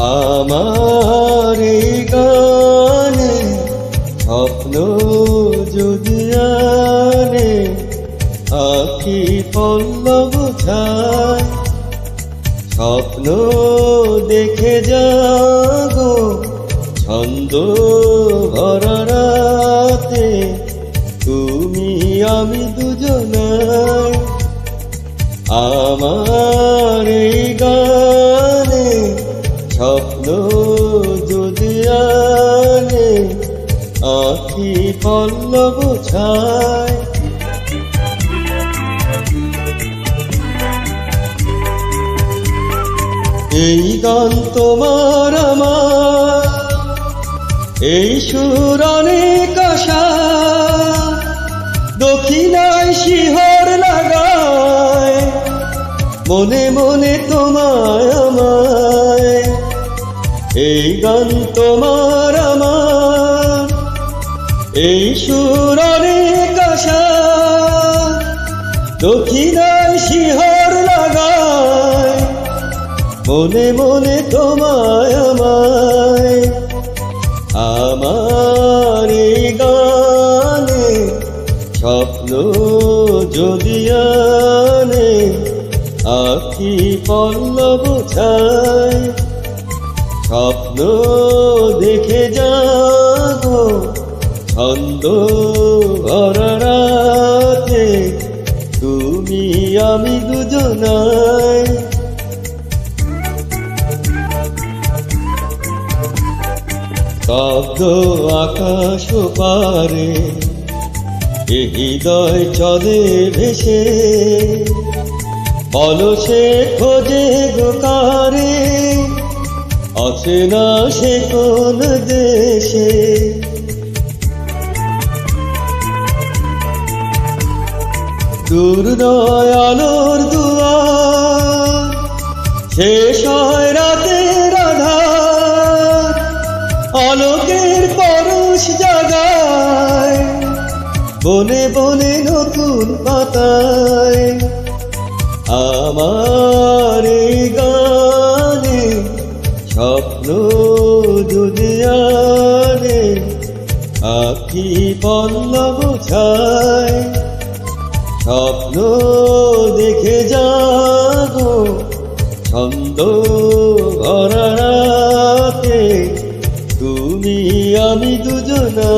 আমার গানে স্বপ্ন যদি আনে, আখি পল্লব ছায়। স্বপ্ন দেখে যাগো ছন্দ ভরা রাতে, তুমি আমি দুজনায় আমার গানে স্বপ্ন যদি আনে, আখি পল্লব ছায়। এই গান তোমার আমার, এই সুর অনেক আশা। দক্ষিণায় শিহর লাগায়, মনে মনে তোমায় আমায় এই গান তোমার আমার। এই সুর অনেক আশা। দক্ষিণায় শিহর লাগায়। মনে মনে তোমায় আমায়। আমার এই গানে স্বপ্ন যদি আনে আখি পল্লব ছায়। স্বপ্ন দেখে যাগো ছন্দ ভরা রাতে তুমি, আমি দুজনায় শব্দ আকাশ পারে, এ হৃদয় চলে ভেসে। অলসে খোঁজে গোকারে আছে না সে কোন দেশে? দুর্দয় আলোর দুয়ার, শেষ হয় রাতের আধার আলোকের পরশ জাগায়, বনে বনে নতুন পাতায়। আমার আনে আখি পল্লব ছায় স্বপ্ন দেখে যাগো ছন্দ ভরা রাতে। তুমি আমি দুজনা